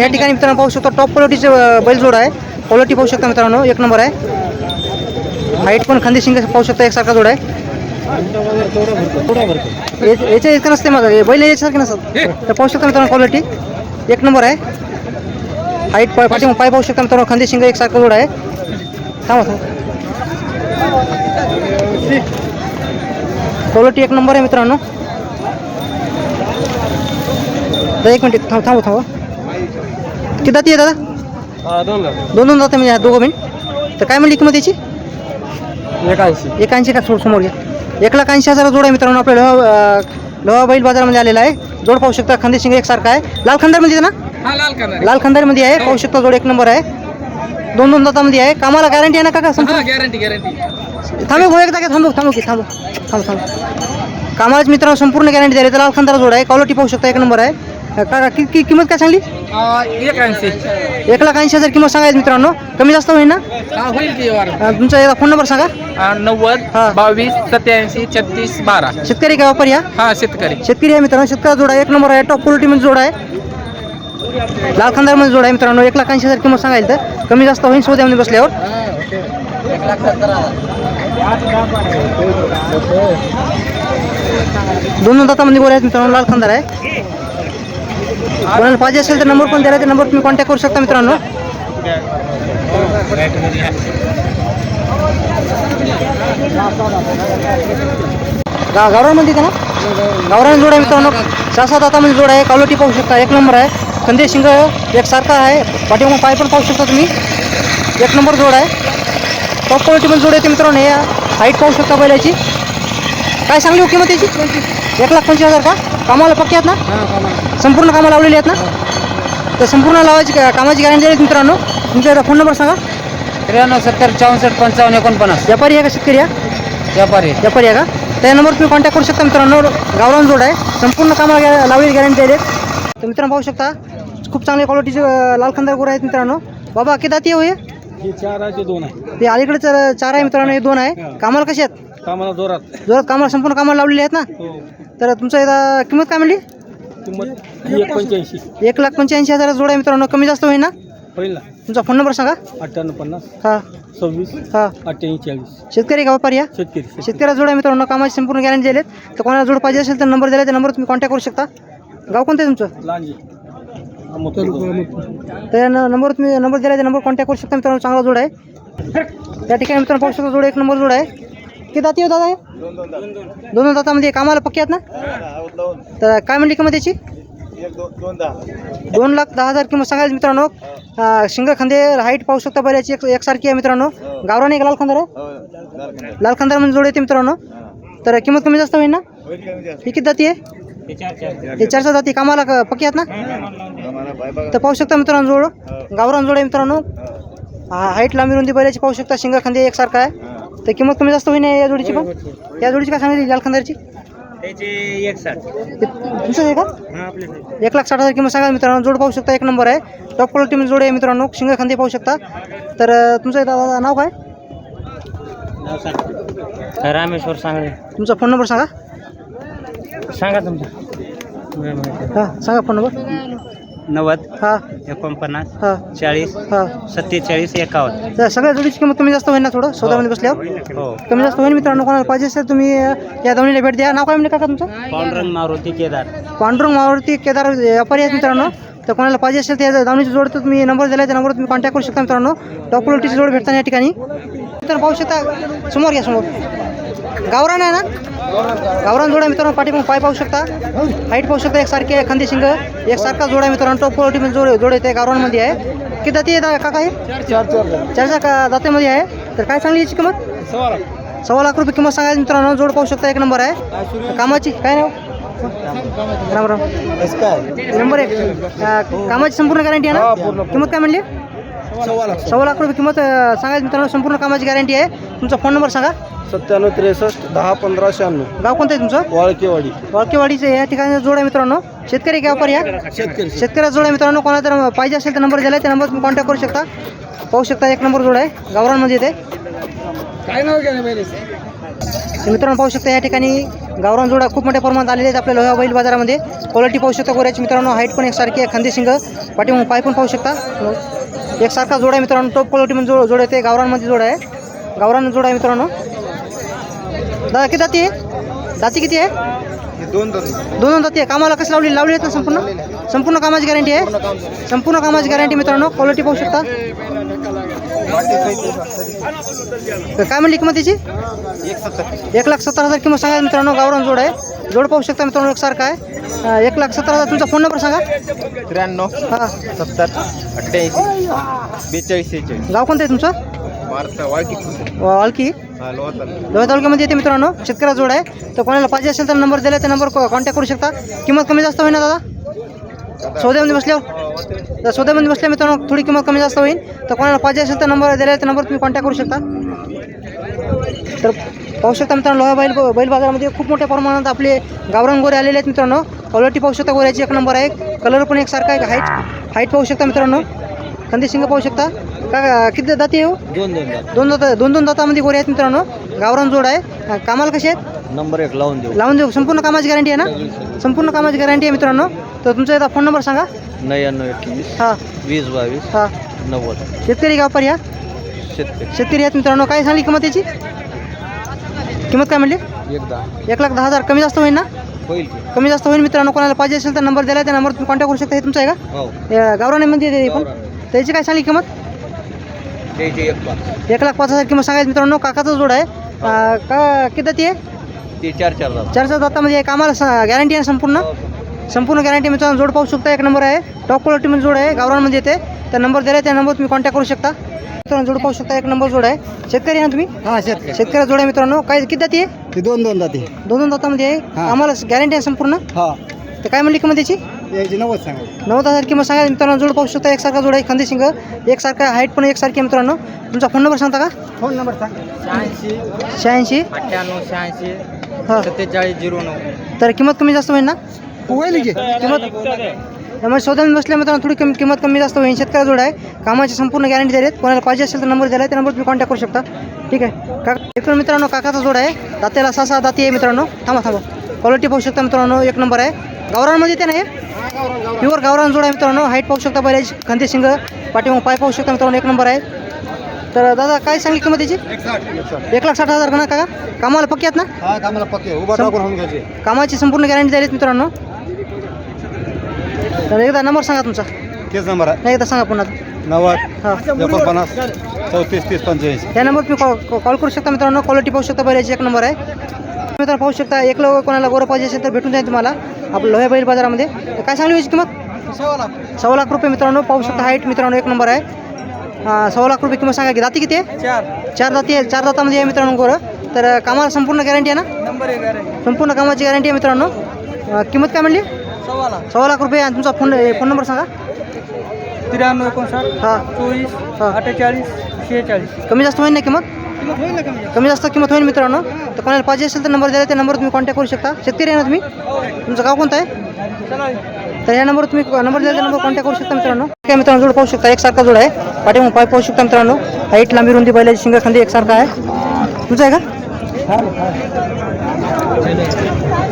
या ठिकाणी मित्रांनो पाहू शकतो टॉप क्वालिटीचे बैलजोड आहे. क्वालिटी पाहू शकता मित्रांनो एक नंबर आहे. हाईट पण खांदी शिंग पाहू शकता एकसारखा जोड आहे. याच्या इतकं नसते माझं हे बैल याच्यासारखे नसतात. तर पाहू शकता मित्रांनो क्वालिटी एक नंबर आहे. हाईट पाय पाठी पाय पाहू शकता मित्रांनो खांदी शिंग एकसारखा जोड आहे. थांबा क्वालिटी एक नंबर आहे मित्रांनो. एक मिनिट थांब थांबू थांबा. किती जाती आहे दादा? दोन दोन दोन जाते म्हणजे ह्या दोघं बिन तर काय म्हणली किंमत याची? एक ऐंशी एक ऐंशी का सोड समोर घ्या एक लाख ऐंशी हजार जोड आहे मित्रांनो आपल्या लोहा लोहा बैल बाजारामध्ये आलेला आहे. जोड पाहू शकता खांदे शिंग एकसारखा आहे. लाल खंदारमध्ये ना? हा लाल कलर लाल खंदारमध्ये आहे. पाहू शकता जोड एक नंबर आहे. दोन दोन दातामध्ये आहे. कामाला गॅरंटी आहे ना काका? संपूर्ण हा गॅरंटी गॅरंटी थांबू भाऊ एकदा थांबू थांबू की थांबू थांबू थांबू कामालाच मित्रांनो संपूर्ण गॅरंटी द्यायला तर लाल खंदारा जोड आहे. क्वालिटी पाहू शकता एक नंबर आहे. काका कि कि- किंमत काय सांगली? एक ऐंशी. एक लाख ऐंशी हजार किंमत सांगायची मित्रांनो. कमी जास्त होईल ना? होईल की वार अं, तुमचा एकदा फोन नंबर सांगा. नव्वद हा. बावीस सत्याऐंशी छत्तीस बारा. शेतकरी का व्यापारी हा? हा शेतकरी. शेतकरी आहे मित्रांनो. शेतकरी जोड आहे एक नंबर आहे. टॉप क्वालिटीमध्ये जोड आहे. लाल खंदारमध्ये जोड आहे मित्रांनो. एक लाख ऐंशी हजार किंमत सांगायला तर. कमी जास्त होईल सौद्यामध्ये बसल्यावर. दोन दोन दातामध्ये गोळे आहेत मित्रांनो. लाल खंदार आहे. कोणाला पाहिजे असेल तर नंबर पण द्यायला त्या नंबर तुम्ही कॉन्टॅक्ट करू शकता मित्रांनो. गा गावरामध्ये का ना? गावरान जोड म्हणजे आहे मित्रांनो. सहा सात दातामध्ये जोड आहे क्वालिटी पाहू शकता एक नंबर आहे. कंदे शिंग एकसारखा आहे. पाठीमागून पाय पण पाहू शकता तुम्ही. एक नंबर जोड आहे. टॉप क्वालिटीमध्ये जोड येते मित्रांनो हे हाईट पाहू शकता बैलाची. काय सांगली हो किंमत याची? एक लाख पंचवीस हजार का? कामाला पक्के आहेत ना? संपूर्ण कामाला लावलेली आहेत ना? तर संपूर्ण लावायची कामाची गॅरंटी आहे मित्रांनो. तुमचा फोन नंबर सांगा. त्र्याण्णव सत्तर चौसष्ट पंचावन्न एकोणपन्नास. व्यापारी आहे का शेतकरी आहे? व्यापारी. व्यापारी आहे का? त्या नंबर तुम्ही कॉन्टॅक्ट करू शकता मित्रांनो. गावरान जोड आहे. संपूर्ण कामाला गॅ- लावलेली गॅरंटी आहे तर मित्रांनो पाहू शकता. खूप चांगल्या क्वालिटीचे लाल खंदार गोर आहेत मित्रांनो. बाबा किती दाती हो हे? हे चार आहे ते दोन आहे. ते अलीकडे चार चार आहे मित्रांनो हे दोन आहे. कामाला कसे आहेत? कामाला जोरात. जोरात कामाला संपूर्ण कामाला लावलेली आहेत ना? हो. तर तुमचं एकदा किंमत काय म्हणली? किंमत एक पंच्याऐंशी. एक लाख पंच्याऐंशी हजार जोड आहे मित्रांनो कमी जास्त होईल ना. पहिला तुमचा फोन नंबर सांगा. अठ्ठ्याण्णव पन्नास. हा. सव्वीस. हा. अठ्ठ्याऐंशी चाळीस. शेतकरी का व्यापारी आहे शेतकरी शेतकऱ्याला जोड आहे मित्रांनो कामाची संपूर्ण गॅरंटी दिलेत तर कोणाला जोड पाहिजे असेल तर नंबर दिला त्या नंबर तुम्ही कॉन्टॅक्ट करू शकता. गाव कोणतं आहे तुमचं? लांजी. त्या न- नंबर तुम्ही नंबर दिला त्या नंबर कॉन्टॅक्ट करू शकता मित्रांनो चांगला जोड आहे. त्या ठिकाणी मित्रांनो पाहू शकता जोड एक नंबर जोड आहे. किती दाती हो दादा हे? दोन दोन दातामध्ये कामाला पक्के आहेत ना? तर काय म्हणली किंमत याची? दोन लाख दहा हजार किंमत सांगायची मित्रांनो. अं, शिंग खांदे हाईट पाहू शकता बैलाची एक एकसारखी आहे मित्रांनो. गावरान एक लाल खंदार आहे? लाल खंदार. म्हणजे जोड येते मित्रांनो. तर किंमत कमी जास्त होईल ना? ही किती जाती आहे? हे चार सहा जाती कामाला क- पक्की आहेत ना? तर पाहू शकता मित्रांनो जोड. गावरान जोड आहे मित्रांनो. हा. हाईट लांबी रुंदी बैलाची पाहू शकता. शिंगा खांदे एकसारखा आहे. तर किंमत कमी जास्त होईल ना या जोडीची पण? या जोडीची काय सांगितली लाल खंदारची? तुमचं आहे का? एक लाख साठ हजार किंमत सांगा मित्रांनो. जोड पाहू शकता एक नंबर आहे. टॉप क्वालिटी जोड आहे मित्रांनो. शिंग खांदे पाहू शकता. तर तुमचं दादा नाव काय? रामेश्वर सांगळे. तुमचा फोन नंबर सांगा. सांगा तुमचा. हां सांगा फोन नंबर नव्वद हां. एकोणपन्नास हां. चाळीस हां. सत्तेचाळीस एकावन्न. तर सगळ्या जोडीची किंमत कमी जास्त होईल ना थोडं? सौदामध्ये बसल्यावर? हो. कमी जास्त होईल मित्रांनो कोणाला पाहिजे असेल तुम्ही अं, या दोन्हीला भेट द्या. नाव काय म्हणजे काका तुमचं? पांडुरंग मारुती केदार. पांडुरंग मावरती केदार व्यापारी आहेत मित्रांनो. तर कोणाला पाहिजे असेल त्या दावणीची जोड तर तुम्ही नंबर दिला त्या नंबरवर तुम्ही कॉन्टॅक्ट करू शकता मित्रांनो. क्वालिटीची जोड भेटताना या ठिकाणी. मित्रांनो पाहू शकता समोर घ्या समोर. गावरान आहे ना? गावरान जोड मित्रांनो पाठीमाग पाय पाहू शकता. हाईट पाहू शकता एकसारखी आहे खांदी शिंग. एकसारखा जोड मित्रांनो टॉप क्वालिटीमध्ये जोड जोड येते गावरानमध्ये आहे. किती जाती आहे काका हे? चार चार चार चार का दात्यामध्ये आहे. तर काय सांगली याची किंमत? सव्वा लाख रुपये किंमत सांगायची मित्रांनो जोड पाहू शकता एक नंबर आहे. कामाची काय नाव? राम राम. नंबर एक. कामाची संपूर्ण गॅरंटी आहे ना. किंमत काय म्हणली? सव्वा लाख. रुपये किंमत सांगायची मित्रांनो संपूर्ण कामाची गॅरंटी आहे. तुमचा फोन नंबर सांगा. सत्त्याण्णव त्रेसष्ट दहा पंधरा शहाण्णव. गाव कोणतं आहे तुमचं? वाळकेवाडी. वाळकेवाडीचं या ठिकाणी जोड आहे मित्रांनो. शेतकरी का व्यापारी आहे. शेतकरी शेतकऱ्याचा जोड आहे मित्रांनो. कोणाला जर पाहिजे असेल तर नंबर दिला त्या नंबर तुम्ही कॉन्टॅक्ट करू शकता. पाहू शकता एक नंबर जोड आहे. गावरानमध्ये येते काय नाव घ्या तर मित्रांनो पाहू शकता या ठिकाणी गावरान जोडा खूप मोठ्या प्रमाणात आलेले आहेत आपल्या लोहा बैल बाजारामध्ये. क्वालिटी पाहू शकता गोऱ्याची मित्रांनो. हाईट पण एकसारखी आहे. खांदे शिंग पाठीमग पाय पण पाहू शकता. एकसारखा जोड आहे मित्रांनो. टॉप क्वालिटीमध्ये जोड जोड येते गावरांमध्ये जोड आहे. गावरान जोड आहे मित्रांनो. दादा किती दाती आहे? दाती किती आहे? दोन दोन दोन दोन दाती आहे. कामाला कसं लावली? लावली आहेत ना संपूर्ण? संपूर्ण कामाची गॅरंटी आहे? संपूर्ण कामाची गॅरंटी मित्रांनो क्वालिटी पाहू शकता. काय म्हणली किंमत त्याची एक सत्तर एक लाख सत्तर हजार किंमत सांगा मित्रांनो गावरान जोड आहे. जोड पाहू शकता मित्रांनो एकसारखा आहे. एक लाख सत्तर हजार तुमचा फोन नंबर सांगा. त्र्याण्णव हां. सत्तर अठ्ठ्याऐंशी बेचाळीस गाव कोणतं आहे तुमचं? वाळकी. वालकी हा लोहा तालुक्यामध्ये येते मित्रांनो शेतकऱ्या जोड आहे. तर कोणाला पाहिजे असेल तर नंबर दिला त्या नंबर कॉन्टॅक्ट करू शकता. किंमत कमी जास्त होईल ना दादा? सौद्यामध्ये बसल्यावर? तर सौद्यामध्ये बसल्या मित्रांनो थोडी किंमत कमी जास्त होईल. तर कोणाला पाहिजे असेल तर नंबर दिला त्या नंबर तुम्ही कॉन्टॅक्ट करू शकता. तर पाहू शकता मित्रांनो लोहा बैल बैल बाजारामध्ये खूप मोठ्या प्रमाणात आपले गावरान गोरे आलेले आहेत मित्रांनो. क्वालिटी पाहू शकता गोऱ्याची एक नंबर आहे. कलर पण एकसारखा आहे हाईट हाईट पाहू शकता मित्रांनो. कंदी शिंग पाहू शकता. का किती दाती येऊ दोन दोन दात दोन दाता दोन दोन दातामध्ये गोरे आहेत मित्रांनो. गावरान जोड आहे. कामाला कसे आहेत? नंबर एक लावून देऊ. लावून देऊ. संपूर्ण कामाची गॅरंटी आहे ना? संपूर्ण कामाची गॅरंटी आहे मित्रांनो. तर तुमचा एकदा फोन नंबर सांगा. नव्याण्णव एकवीस. हां. वीस बावीस. हां. नव्वद. शेतकरी व्यापारी या शेतकरी. शेतकरी आहेत मित्रांनो. काय सांगली किंमत याची किंमत काय म्हणली? एकदा एक लाख दहा हजार. कमी जास्त होईल ना? होईल की. कमी जास्त होईल मित्रांनो. कोणाला पाहिजे असेल तर नंबर दिला त्या नंबर तुम्ही कॉन्टॅक्ट करू शकता हे तुमचं आहे का? हो. हे गावरानेमध्ये येते पण. त्याची काय सांगली किंमत? एक पाच एक लाख पाच हजार किंमत सांगायची मित्रांनो काकाचा जोड आहे. अं, का किती दाती आहे ती? चार चार दात. चार चार दातामध्ये आहे कामाला गॅरंटी आहे संपूर्ण. संपूर्ण गॅरंटी मित्रांनो जोड पाहू शकता एक नंबर आहे. टॉप क्वालिटीमध्ये जोड आहे गावरांमध्ये येते. त्या नंबर दिला त्या नंबर तुम्ही कॉन्टॅक्ट करू शकता. मित्रांनो जोड पाहू शकता एक नंबर जोड आहे. शेतकरी आहे ना तुम्ही? हा शेतकरी शेतकरी जोड आहे मित्रांनो. काय किती दाती आहे? ती दोन दोन दाती दोन दोन दातामध्ये आहे. हा. आम्हाला गॅरंटी आहे संपूर्ण? हा. तर काय म्हणली किंमत त्याची याची नव्वद सांगायची नव्वद हजार किंमत सांगा. मित्रांनो जोड पाहू शकता एकसारखा जोड आहे खांदी शिंग. एकसारखा हाईट पण एकसारखी आहे मित्रांनो. तुमचा फोन नंबर सांगता का? फोन नंबर सांग. शहाऐंशी. शहाऐंशी. अठ्ठ्याण्णव शहाऐंशी. हां. सत्तेचाळीस झिरो नऊ. तर किंमत कमी जास्त होईल ना? होईल की? किंमत त्यामुळे शोधून बसल्या मित्रांनो थोडी कमी किंमत कमी जास्त होईल. शेतकऱ्या जोड आहे. कामाची संपूर्ण गॅरंटी दिली कोणाला पाहिजे असेल तर नंबर दिला आहे. त्या नंबर तुम्ही कॉन्टॅक्ट करू शकता. ठीक आहे. का एक मित्रांनो काकाचा जोड आहे. दात्याला सहा सहा दाती आहे मित्रांनो. थांबा थांबा. क्वालिटी पाहू शकता मित्रांनो. एक नंबर आहे. गावरांमध्ये ते नाही. प्युअर गावरान जोड आहे मित्रांनो. हाईट पाहू शकता बैलाची. खांदे शिंग पाठीमग पाय पाहू शकता मित्रांनो एक नंबर आहे. तर दादा काय सांगली किंमत त्याची एक लाख साठ हजार का? कामाला पक्की आहेत ना? हा कामाला पक्के घ्यायचे कामाची संपूर्ण गॅरंटी आहेत मित्रांनो. तर एकदा नंबर सांगा तुमचा. तेच नंबर आहे. नाही एकदा सांगा पुन्हा. नव्वद एकोणपन्नास चौतीस तीस पंच्याऐंशी या नंबर तुम्ही कॉल कॉल करू शकता मित्रांनो. क्वालिटी पाहू शकता बैलाची. एक नंबर आहे. मित्रांनो पाहू शकता एक लोक कोणाला गोरं पाहिजे असेल तर भेटून जाईल तुम्हाला आपलं लोह्या बैल बाजारामध्ये. काय सांगली याची किंमत? सव्वा लाख. रुपये मित्रांनो पाहू शकता हाईट मित्रांनो एक नंबर आहे. सव्वा लाख रुपये किंमत सांगा की दाती किती आहे? चार. चार दाती आहे चार दातामध्ये आहे मित्रांनो गोरं. तर कामाला संपूर्ण गॅरंटी आहे ना? नंबर संपूर्ण कामाची गॅरंटी आहे मित्रांनो. किंमत काय म्हणली? सव्वा लाख. सव्वा लाख रुपये. आणि तुमचा फोन फोन नंबर सांगा. त्र्याण्णव एकोणसाठ हां. चोवीस हां. अठ्ठेचाळीस शेहेचाळीस. कमी जास्त होईल ना किंमत? कमी जास्त किंमत होईल मित्रांनो. तर कोणाला पाहिजे असेल तर नंबर दिला त्या नंबर तुम्ही कॉन्टॅक्ट करू शकता. शेतकरी आहे ना तुम्ही? तुमचं गाव कोणतं आहे? तर या नंबर तुम्ही नंबर दिला त्या नंबर कॉन्टॅक्ट करू शकता मित्रांनो. काय मित्रांनो जोड पाहू शकता. एकसारखा जोड आहे. पाठीमग पाय पाहू शकता मित्रांनो. हाईट लांबी रुंदी बैलाची शिंगा खांदी एकसारखा आहे. तुमचं आहे का?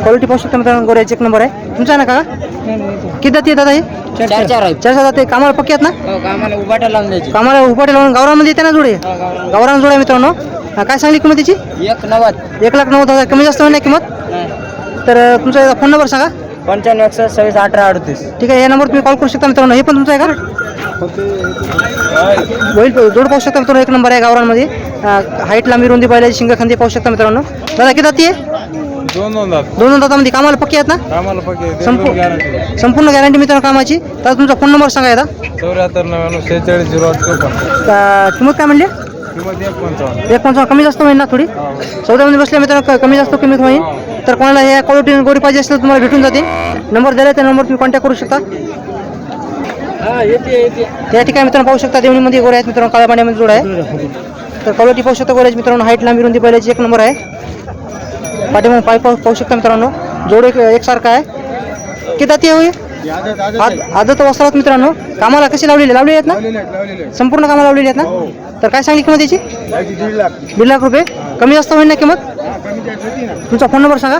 क्वालिटी पाहू शकता मित्रांनो गोऱ्याची एक नंबर आहे. तुमचा आहे ना का किती जाती दादा हे? चार चार चार जाते कामाला पक्की आहेत ना? हो कामाला उभाटा लावून द्यायची. कामाला उपाटे लावून गावरामध्ये येते ना जोडे. गावरान. जोड आहे मित्रांनो. हा, काय सांगली किंमत त्याची एक नव्वद. एक लाख नव्वद हजार. कमी जास्त होईल ना किंमत तर तुमचा फोन नंबर सांगा. पंच्याण्णव एकसष्ट सव्वीस अठरा अडतीस. ठीक आहे या नंबर तुम्ही कॉल करू शकता मित्रांनो. हे पण तुमचं आहे का? होईल जोड पाहू शकता मित्रांनो. एक नंबर आहे गावरांमध्ये हाईट लांबी रुंदी बैलाची शिंग खांदी पाहू शकता मित्रांनो. दादा किती जाती आहे? दोन दोन दात दोन दोन दातामध्ये कामाला पक्की आहेत ना? कामाला पक्के संपू संपूर्ण गॅरंटी मित्रांनो कामाची. तर तुमचा फोन नंबर सांगा एकदा. चौऱ्याहत्तर नव्याण्णव शेहेचाळीस झिरो आठ चौपन्न. तर किंमत काय म्हणली? किंमत एक पंचावन्न एक पंचावन्न कमी जास्त होईल ना थोडी? चौदामध्ये बसल्या मित्रांनो क- कमी जास्त किंमत होईल तर कोणाला या क्वालिटी गोरी पाहिजे असेल तर तुम्हाला भेटून जातील. नंबर दिला त्या नंबर तुम्ही कॉन्टॅक्ट करू शकता. हा येते येते. या ठिकाणी मित्रांनो पाहू शकता देवणीमध्ये गोरे आहेत मित्रांनो काळ्या पाण्यामध्ये जोड आहे. तर क्वालिटी पाहू शकता गोऱ्याची मित्रांनो. हाईट लांबी रुंदी बैलाची एक नंबर आहे. पाठीमागे पाय पाहू पाहू शकता मित्रांनो. जोड एक एकसारखा आहे. किती जाती होईल आद आदत वस्त्रात मित्रांनो. कामाला कशी लावलेली लावलेली आहेत ना? संपूर्ण कामाला लावलेली आहेत ना? तर काय सांगली किंमत याची? दीड लाख. रुपये. कमी जास्त होईल ना किंमत? तुमचा फोन नंबर सांगा.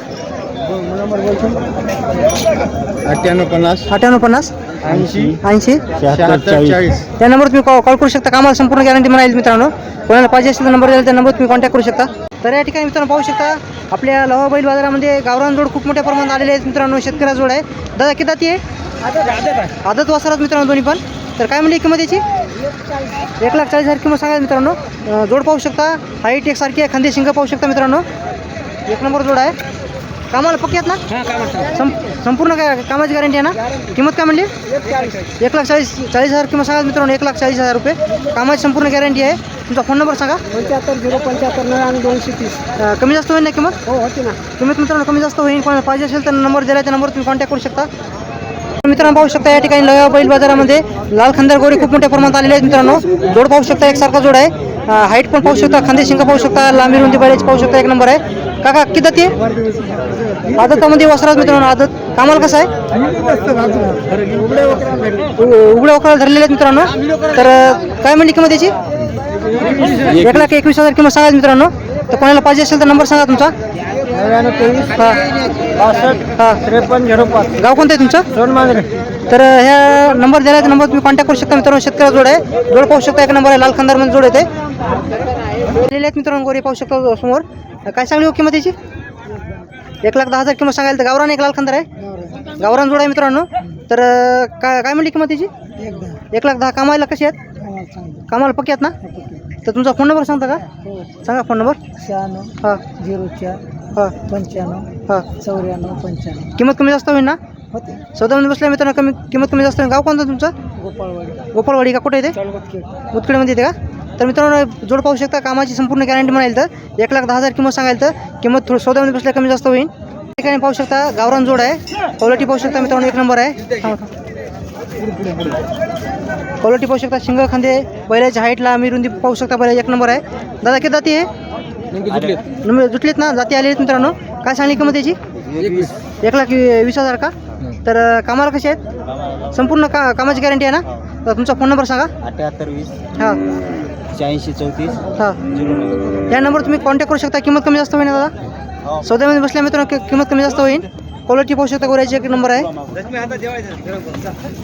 अठ्ठ्याण्णव पन्नास. अठ्ठ्याण्णव पन्नास. ऐंशी. ऐंशी. त्या नंबर तुम्ही कॉल कॉल करू शकता. कामाला संपूर्ण गॅरंटी म्हणाली मित्रांनो. कोणाला पाहिजे असेल तर नंबर द्याल त्या नंबर तुम्ही कॉन्टॅक्ट करू शकता. तर या ठिकाणी मित्रांनो पाहू शकता आपल्या लोहा बैल बाजारामध्ये गावरान जोड खूप मोठ्या प्रमाणात आलेले आहेत मित्रांनो शेतकऱ्या जोड आहे. दादा किती दाती आहे? आदत वासरात मित्रांनो दोन्ही पण. तर काय म्हणजे किंमत याची? एक लाख चाळीस हजार किंमत सांगा मित्रांनो. जोड पाहू शकता हाईट एकसारखी आहे खांदे शिंग पाहू शकता मित्रांनो. एक नंबर जोड आहे. कामाला पक्की आहेत ना? सं संपूर्ण काय कामाची गॅरंटी आहे ना? किंमत काय म्हणली? एक लाख चाळीस. चाळीस हजार किंमत सांगा मित्रांनो एक लाख चाळीस हजार रुपये. कामाची संपूर्ण गॅरंटी आहे. तुमचा फोन नंबर सांगा. पंच्याहत्तर झिरो पंच्याहत्तर नऊ आणि दोनशे तीस. कमी जास्त होईल ना किंमत? हो होते ना. किंमत मित्रांनो कमी जास्त होईल. कोणाला पाहिजे असेल तर नंबर दिला त्या नंबर तुम्ही कॉन्टॅक्ट करू शकता. मित्रांनो पाहू शकता या ठिकाणी लया बैल बाजारामध्ये लाल खंदार गोरे खूप मोठ्या प्रमाणात आलेले आहेत मित्रांनो. जोड पाहू शकता एकसारखा जोड आहे. हाईट पण पाहू शकता खांदे शिंग पाहू शकता लांबी रुंदी बैलाची पाहू शकता एक नंबर आहे. काका किती ते? आदतामध्ये वसरात मित्रांनो आदत. कामाला कसं आहे? उ- उघड्या वकराला धरलेले आहेत मित्रांनो. तर काय म्हणली किंमत याची? एक लाख एकवीस हजार किंमत सांगा मित्रांनो. तर कोणाला पाहिजे असेल तर नंबर सांगा तुमचा. नव्याण्णव तेवीस हा. बासष्ट हा. त्रेपन्न झिरो पाच. गाव कोणतं आहे तुमचं? तर ह्या नंबर दिला आहे नंबर तुम्ही कॉन्टॅक्ट करू शकता मित्रांनो. शेतकऱ्या जोड आहे. जोड पाहू शकता एक नंबर आहे लाल खंदारमध्ये जोड येते. दिलेले आहेत मित्रांनो गोरे पाहू शकता समोर. काय सांगली हो किंमत याची? एक लाख दहा हजार किंमत सांगायला तर गावरान एक लाल खंदार आहे. गावरान जोड आहे मित्रांनो. तर काय काय म्हणली किंमत याची? एक लाख दहा. कामायला कशी आहेत? कामाला पक्की आहेत ना? तर तुमचा फोन नंबर सांगता का? सांगा फोन नंबर शहाण्णव हां. झिरो चार हां. पंच्याण्णव हां. चौऱ्याण्णव पंच्याण्णव. किंमत कमी जास्त होईल ना? होते. सौदामध्ये बसल्या मित्रांनो कमी किंमत कमी जास्त होईल. गाव कोणतं तुमचं? गोपाळवाडी. गोपाळवाडी का? कुठे येते उतकडेमध्ये येते का? तर मित्रांनो जोड पाहू शकता कामाची संपूर्ण गॅरंटी म्हणाल तर एक लाख दहा हजार किंमत सांगाल तर किंमत थोडं सौदामध्ये बसल्या कमी जास्त होईल. ठिकाणी पाहू शकता गावरान जोड आहे. क्वालिटी पाहू शकता मित्रांनो एक नंबर आहे. क्वालिटी पाहू शकता. शिंग खांदे बैलाच्या हाईटला मी रुंदी पाहू शकता. बैला एक नंबर आहे. दादा किती जाती आहे? नंबर जुटलीत. ना? जाती आली मित्रांनो. काय सांगली किंमत त्याची एक लाख वीस हजार का? तर कामाला कशी आहेत? संपूर्ण का कामाची गॅरंटी आहे ना? तर तुमचा फोन नंबर सांगा. अठ्याहत्तर वीस. हां. शहाऐंशी चौतीस. हां. या नंबर तुम्ही कॉन्टॅक्ट करू शकता. किंमत कमी जास्त होईल ना दादा? सौद्यामध्ये बसल्या मित्रांनो किंमत कमी जास्त होईल. क्वालिटी पाहू शकता गोऱ्याची एक नंबर आहे.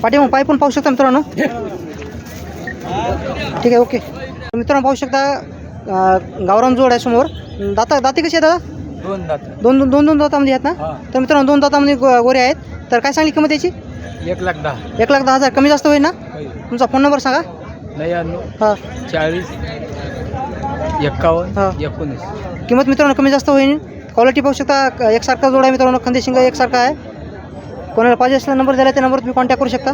पाठी मग पाय पण पाहू शकता मित्रांनो. ठीक आहे ओके. मित्रांनो पाहू शकता गावरान जोड आहे समोर. दाता दाती कशी आहे दादा? दोन दात. दोन दोन दोन दोन दातामध्ये आहेत ना? तर मित्रांनो दोन दातामध्ये गो- गोरे आहेत. तर काय सांगली किंमत याची? एक लाख दहा. एक लाख दहा हजार. कमी जास्त होईल ना? तुमचा फोन नंबर सांगा. नव्याण्णव हां. चाळीस हा. एक्कावन्न एकोणीस. किंमत मित्रांनो कमी जास्त होईल. क्वालिटी पाहू शकता क- एकसारखा जोड आहे मित्रांनो. खंदेशिंग एकसारखा आहे. कोणाला पाहिजे असलेला नंबर दिला त्या नंबर तुम्ही कॉन्टॅक्ट करू शकता.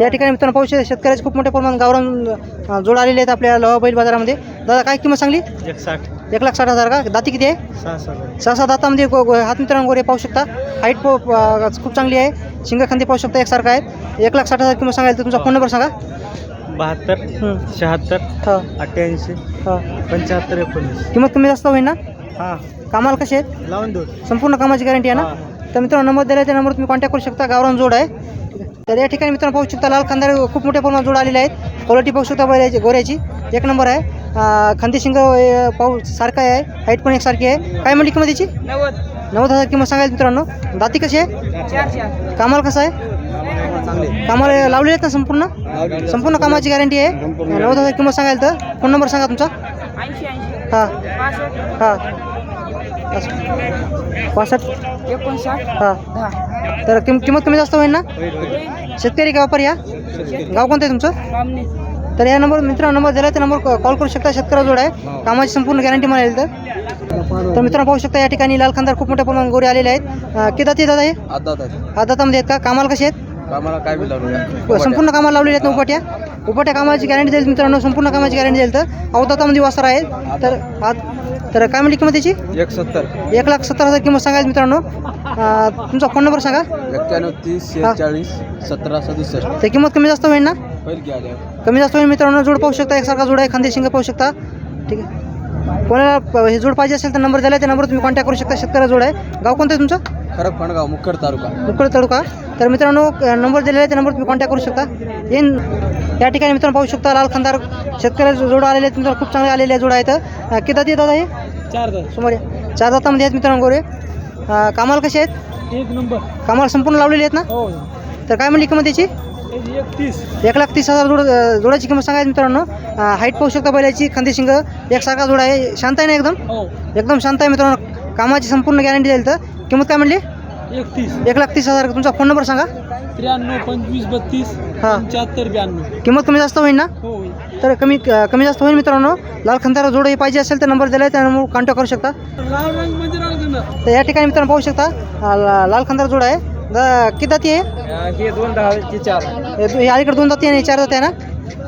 या ठिकाणी मित्रांनो पाहू शकता शेतकऱ्याचे खूप मोठ्या प्रमाणात गावरान जोड आलेले आहेत आपल्या लोहा बैल बाजारामध्ये. दादा काय किंमत सांगली? एक साठ एक लाख साठ हजार का? दाती किती आहे? सहा सहा सहा सात दातामध्ये गो- हात मित्रांनो गोरे पाहू शकता. हाईट खूप चांगली आहे. शिंग खांदे पाहू शकता एकसारखा आहे एक लाख साठ हजार किंमत सांगायला तर तुमचा फोन नंबर सांगा. बहात्तर हं. शहात्तर हां. अठ्ठ्याऐंशी हां. पंच्याहत्तर एकोणीस. किंमत कमी जास्त होईल ना? हां. कामाला कसे आहेत? लावून देऊ. संपूर्ण कामाची गॅरंटी आहे ना? तर मित्रांनो नंबर दिला त्या नंबर तुम्ही कॉन्टॅक्ट करू शकता. गावरान जोड आहे. तर या ठिकाणी मित्रांनो पाहू शकता लाल खांदार खूप मोठ्या प्रमाणात जोड आलेले आहेत. क्वालिटी पाहू शकता बैलाची गोऱ्याची. एक नंबर आहे. खांदी शिंग पाहू सारखा आहे. हाईट पण एकसारखी आहे. काय म्हणली किंमत याची? नव्वद. नव्वद हजार किंमत सांगायला मित्रांनो. दाती कशी आहे? चार चार. कामाला कसं आहे? कामाला लावलेले आहेत ना संपूर्ण? संपूर्ण कामाची गॅरंटी आहे? नव्वद हजार किंमत सांगायला तर. फोन नंबर सांगा तुमचा. हां. हां. पासष्ट? एकोणसाठ? हां. दहा. तर किम किंमत कमी जास्त होईल ना? शेतकरी का व्यापारी या गाव कोणतं आहे तुमचं? तर या नंबर मित्रांनो नंबर दिला त्या नंबर कॉल करू शकता. शेतकऱ्या जोड आहे. कामाची संपूर्ण गॅरंटी म्हणाल तर. तर मित्रांनो पाहू शकता या ठिकाणी लाल खांदार खूप मोठ्या प्रमाणात गोरे आलेले आहेत. किती दाती दादा हे? आता हात दातामध्ये आहेत का? कामाला कसे आहेत? कामाला काय बी लावलं संपूर्ण कामाला लावलेले आहेत ना उपाट्या? उपाट्या कामाची गॅरंटी देईल मित्रांनो संपूर्ण कामाची गॅरंटी देईल तर अवदातामध्ये वासर आहे तर हात तर काय म्हणली किंमत त्याची एक सत्तर. एक लाख सत्तर हजार किंमत सांगायची मित्रांनो. तुमचा फोन नंबर सांगा. एक्क्याण्णव तीस शेहेचाळीस सतरा सदुसष्ट. तर किंमत कमी जास्त होईल ना? कमी जास्त होईल मित्रांनो जोड पाहू शकता एकसारखा जोड आहे खांदे शिंग पाहू शकता. ठीक आहे. कोणाला हे जोड पाहिजे असेल तर नंबर दिला त्या नंबर तुम्ही कॉन्टॅक्ट करू शकता शेतकऱ्या जोड आहे. गाव कोणतं आहे तुमचं? खरं फणगाव मुखेड तालुका. मुकड तालुका? तर मित्रांनो नंबर दिलेला आहे त्या नंबर तुम्ही कॉन्टॅक्ट करू शकता. येईन या ठिकाणी मित्रांनो पाहू शकता लाल खांदार शेतकऱ्या जोड आलेले आहेत मित्रांनो खूप चांगले आलेले जोड आहेत अं, किती दाती दादा हे? चार दहा समोर. चार दातामध्ये आहेत मित्रांनो गोरे. अं, कामाला कसे आहेत? एक नंबर. कामाला संपूर्ण लावलेले आहेत ना? हो. तर काय म्हणली किंमत त्याची एकतीस. एक लाख तीस हजार जोड अं, जोडाची किंमत सांगायची मित्रांनो. हाईट पाहू शकता बैलाची खांदी शिंग एकसारखा जोड आहे. शांत आहे ना एकदम? हो. एकदम शांत आहे मित्रांनो. कामाची संपूर्ण गॅरंटी देईल तर? किंमत काय म्हणली? एकतीस. एक लाख तीस हजार. तुमचा फोन नंबर सांगा. त्र्याण्णव पंचवीस बत्तीस हां. पंच्याहत्तर ब्याण्णव. किंमत कमी जास्त होईल ना? हो. तर कमी कमी जास्त होईल मित्रांनो. लाल खंदारा जोड हे पाहिजे असेल तर नंबर दिला आहे त्या नंबर कॉन्टॅक्ट करू शकता. लाल रंग म्हणजे तर या ठिकाणी मित्रांनो पाहू शकता अं, ला- लाल खंदारा जोड आहे. दा- किती दाती आहे? हे दोन दहाचे चार. हे दो- हे अलीकडे दोन दाती आहे आणि चार दाती आहे ना?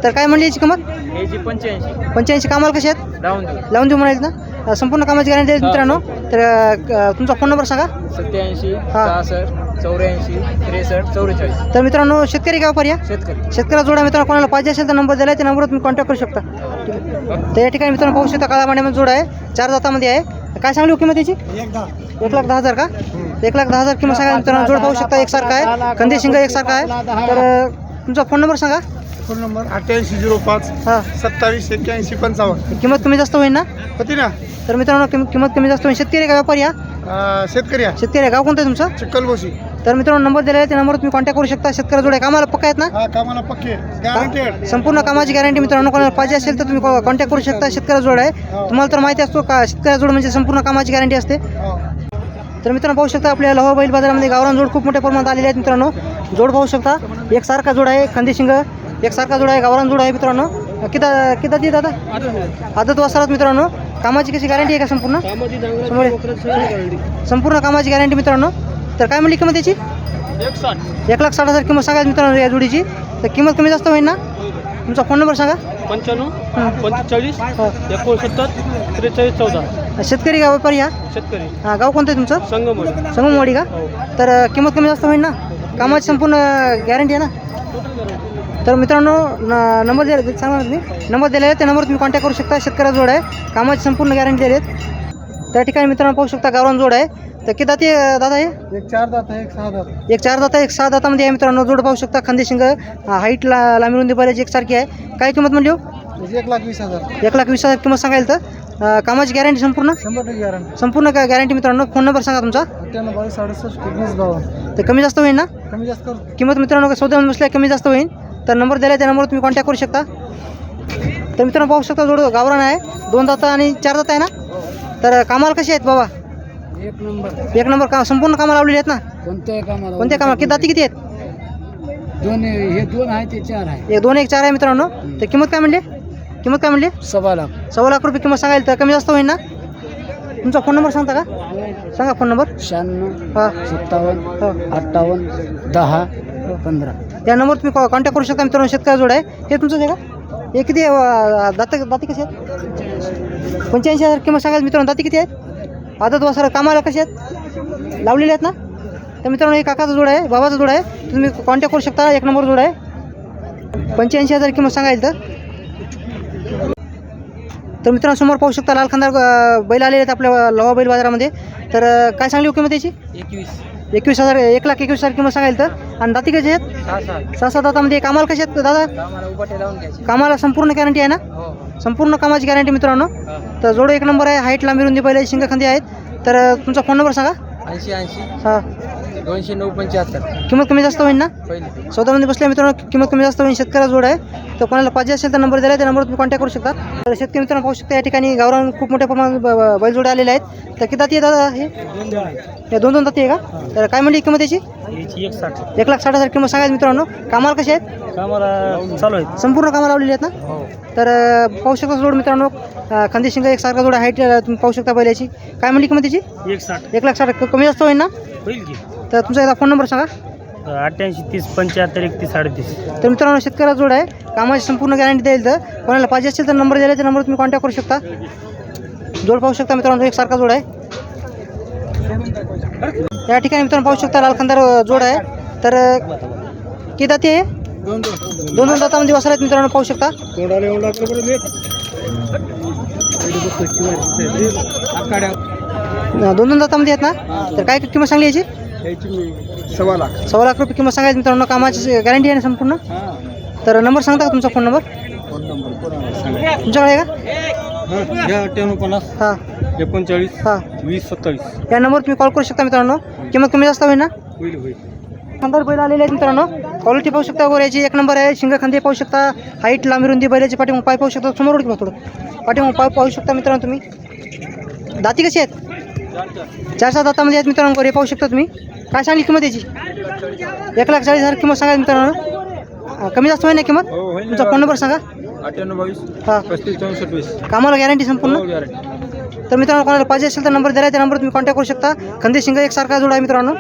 तर काय म्हणली याची किंमत? याची पंच्याऐंशी. पंच्याऐंशी कामाला कशी आहेत? डाऊन लावून देऊ म्हणायचं ना? संपूर्ण कामाची गॅरंटी आहे मित्रांनो. तर तुमचा फोन नंबर सांगा. सत्याऐंशी हा. सहासष्ट चौऱ्याऐंशी त्रेसष्ट चौवेचाळीस. तर मित्रांनो शेतकरी गाव पर्या शेतकरी. शेतकऱ्या जोडा मित्रांनो कोणाला पाहिजे असेल तर नंबर दिला आहे त्या नंबरवर तुम्ही कॉन्टॅक्ट करू शकता. तर या ठिकाणी मित्रांनो पाहू शकता काळा मांड्यामध्ये जोड आहे चार दातामध्ये आहे. काय सांगली हो किंमत याची एक लाख दहा हजार का? एक लाख दहा हजार किंमत सांगा मित्रांनो जोड पाहू शकता एकसारखा आहे. कंदी शिंग एकसारखा आहे. तर तुमचा फोन नंबर सांगा. फोन नंबर अठ्ठ्याऐंशी झिरो पाच हां. सत्तावीस एक्क्याऐंशी पंचावन्न. किंमत कमी जास्त होईल ना? होती ना? तर मित्रांनो किम किंमत कमी जास्त होईल. शेतकरी का? व्यापारी या अं, शेतकरी आहे. शेतकरी आहे गाव कोणतं आहे तुमचं? चिक्कलबोशी तर मित्रांनो नंबर दिला आहे त्या नंबरवर तुम्ही कॉन्टॅक्ट करू शकता. शेतकरी जोड आहे कामाला पक्का आहेत ना? हा कामाला पक्के गॅरंटेड संपूर्ण कामाची गॅरंटी मित्रांनो कोणाला पाहिजे असेल तर तुम्ही कॉन्टॅक्ट करू शकता. शेतकरी जोड आहे. तुम्हाला तर माहिती असतो का शेतकरी जोड म्हणजे संपूर्ण कामाची गॅरंटी असते. तर मित्रांनो पाहू शकता आपल्या लोहा बैल बाजारामध्ये गावरान जोड खूप मोठ्या प्रमाणात आलेले आहेत मित्रांनो. जोड पाहू शकता. एकसारखा जोड आहे खंदी शिंग. एकसारखा जोड आहे गावरान जोड आहे मित्रांनो. किती किती दादा? आदत वासरात मित्रांनो. कामाची कशी गॅरंटी आहे का संपूर्ण? संपूर्ण कामाची गॅरंटी मित्रांनो. तर काय म्हणली किंमत याची? एक लाख साठ हजार किंमत सांगायची मित्रांनो या जोडीची. तर किंमत कमी जास्त होईल ना? तुमचा फोन नंबर सांगा. पंच्याण्णव हां. पंचेचाळीस हो. एकोणसत्तर त्रेचाळीस चौदा. शेतकरी गाव व्यापारी या शेतकरी. हा, गाव कोणतं आहे तुमचं? संगमवाडी. संगमवाडी का? हो. तर किंमत कमी जास्त होईल ना? कामाची संपूर्ण गॅरंटी आहे ना? तर मित्रांनो न- नंबर दिला सांगा तुम्ही. नंबर दिला आहे. त्या नंबरवर तुम्ही कॉन्टॅक्ट करू शकता. शेतकऱ्या जोड आहे. कामाची संपूर्ण गॅरंटी दिली आहेत. त्या ठिकाणी मित्रांनो पाहू शकता गावरान जोड आहे. तर किती दाती आहे, दादा हे? एक चार दात आहे एक सहा दात. एक चार दाता एक सहा दातामध्ये आहे मित्रांनो. जोड पाहू शकता. खांदे शिंग हाईट ला लांबी रुंदी बैलाची एकसारखी आहे. काय किंमत म्हणली हो? एक लाख वीस हजार. एक लाख वीस हजार किंमत सांगायला तर. कामाची गॅरंटी संपूर्ण? गॅरंटी संपूर्ण गॅरंटी मित्रांनो? फोन नंबर सांगा तुमचा. अठ्ठ्याण्णव साडेसष्ट वीस बावन्न. तर कमी जास्त होईल ना? कमी जास्त किंमत मित्रांनो सौदा बसल्या कमी जास्त होईल. तर नंबर दिला आहे त्या नंबरवर तुम्ही कॉन्टॅक्ट करू शकता. तर मित्रांनो पाहू शकता जोड गावरान आहे. दोन दाता आणि चार दाता आहे ना? तर कामाला कसे आहेत बाबा? एक नंबर. एक नंबर का संपूर्ण कामाला लावलेली आहेत ना? कोणत्या कामाला कोणत्या कामाला? किती दाती किती आहेत? दोन हे दोन आहे ते चार आहे. एक दोन एक चार आहे मित्रांनो. तर किंमत काय म्हणली? किंमत काय म्हणली? सव्वा लाख. सव्वा लाख रुपये किंमत सांगायला तर कमी जास्त होईल ना? तुमचा फोन नंबर सांगता का? सांगा. फोन नंबर शहाण्णव हां. सत्तावन्न अठ्ठावन्न दहा पंधरा. या नंबर तुम्ही कॉन्टॅक्ट करू शकता. मित्रांनो शेतकरी जोड आहे. हे तुमचं आहे का? हे किती आहे, दात दाती कशी आहेत? पंच्याऐंशी हजार किंमत सांगायचं मित्रांनो. दाती किती आहेत? आदत वासर कामाला कसे आहेत? लावलेले आहेत ना? तर मित्रांनो हे काकाचा जोड आहे बाबाचा जोड आहे. तुम्ही कॉन्टॅक्ट करू शकता. एक नंबर जोड आहे. पंच्याऐंशी हजार किंमत सांगायचं तर. तर मित्रांनो समोर पाहू शकता लाल खांदार बैल आलेले आहेत आपल्या लवा बैल बाजारामध्ये. तर काय सांगली किंमत त्याची एकवीस. एकवीस हजार एक लाख एकवीस हजार किंमत सांगायला तर. आणि दाती कशी आहेत? सहा सहा. दातामध्ये कामाला कशी आहेत दादा? कामाला संपूर्ण गॅरंटी आहे ना? हो संपूर्ण कामाची गॅरंटी मित्रांनो. तर जोडो एक नंबर आहे हाईट लांबी रुंदी पहिले शिंग खांदी आहेत. तर तुमचा फोन नंबर सांगा. ऐंशी ऐंशी. हां. दोनशे नऊ पंच्याहत्तर. किंमत कमी जास्त होईल ना? पहिले स्वतःमध्ये बसल्या मित्रांनो किंमत कमी जास्त होईल शेतकऱ्या जोड आहे. तर कोणाला पाहिजे असेल तर नंबर दिला आहे त्या नंबरवर तुम्ही कॉन्टॅक्ट करू शकता. तर शेतकरी मित्रांनो पाहू शकता या ठिकाणी गावरान खूप मोठ्या प्रमाणात ब- ब- बैलजोडे आलेले आहेत. तर किती दाती आहे दादा हे? या दोन दोन दाती आहे का? तर काय म्हणली किंमत याची? याची एक साठ एक लाख साठ हजार किंमत सांगायची मित्रांनो. कामाला कशी आहेत? कामाला चालू आहे संपूर्ण कामाला लावलेली आहेत ना? हो. तर अ, पाहू शकता जोड मित्रांनो. अ, खांदी शिंग एक सारखा जोड हाईट तुम्ही पाहू शकता बैलाची काय म्हणली किंमत त्याची एक साठ एक लाख साठ क- कमी जास्त होईल ना? होईल की. तर तुमचा एकदा फोन नंबर सांगा. अठ्ठ्याऐंशी तीस पंच्याहत्तर एकतीस साडेतीस तर मित्रांनो शेतकऱ्याचा जोड आहे. कामाची संपूर्ण गॅरंटी देईल तर. कोणाला पाहिजे असेल तर नंबर दिला त्या नंबर तुम्ही कॉन्टॅक्ट करू शकता. जोड पाहू शकता मित्रांनो एक सारखा जोड आहे. या ठिकाणी मित्रांनो पाहू शकता लाल खंदार अ, जोड आहे. तर किती दाती आहे? दोन दोन दातामध्ये वसर आहेत मित्रांनो पाहू शकता. दोन दोन दातामध्ये आहेत ना? तर काय किंमत सांगली याची? मी सव्वा लाख. सव्वा लाख रुपये किंमत सांगायची मित्रांनो कामाची गॅरंटी आहे ना संपूर्ण? तर नंबर सांगता का तुमचा फोन नंबर फोन नंबर कोणाला सांगा. तुमच्याकडे आहे का? हां घ्या अठ्ठ्याण्णव पन्नास हां. एकोणचाळीस हां. वीस सत्तावीस. या नंबरवर तुम्ही कॉल करू शकता मित्रांनो. किंमत कमी जास्त होईल ना? होईल होईल. बैल आलेले आहेत मित्रांनो. क्वालिटी पाहू शकता वगैरे याची एक नंबर आहे. शिंग खांदे पाहू शकता. हाईट लांबी रुंदी बैलाची पाठीमाग पाय पाहू शकता. समोर किंवा थोडं पाठीमाग पाय पाहू शकता मित्रांनो तुम्ही. दाती कशी आहेत? चार सात दातामध्ये आहेत मित्रांनो वगैरे पाहू शकता तुम्ही. काय सांगली किंमत याची? एक लाख चाळीस हजार किंमत सांगा मित्रांनो. कमी जास्त होईल ना किंमत? हो तुमचा फोन नंबर सांगा. अठ्ठ्याण्णव बावीस हां. पस्तीस चौसष्ट वीस. कामाला गॅरंटी संपूर्ण? गॅरंटी तर मित्रांनो कोणाला पाहिजे असेल तर नंबर दिला त्या नंबर तुम्ही कॉन्टॅक्ट करू शकता. खंदे शिंग एक सारखा जोडा आहे मित्रांनो.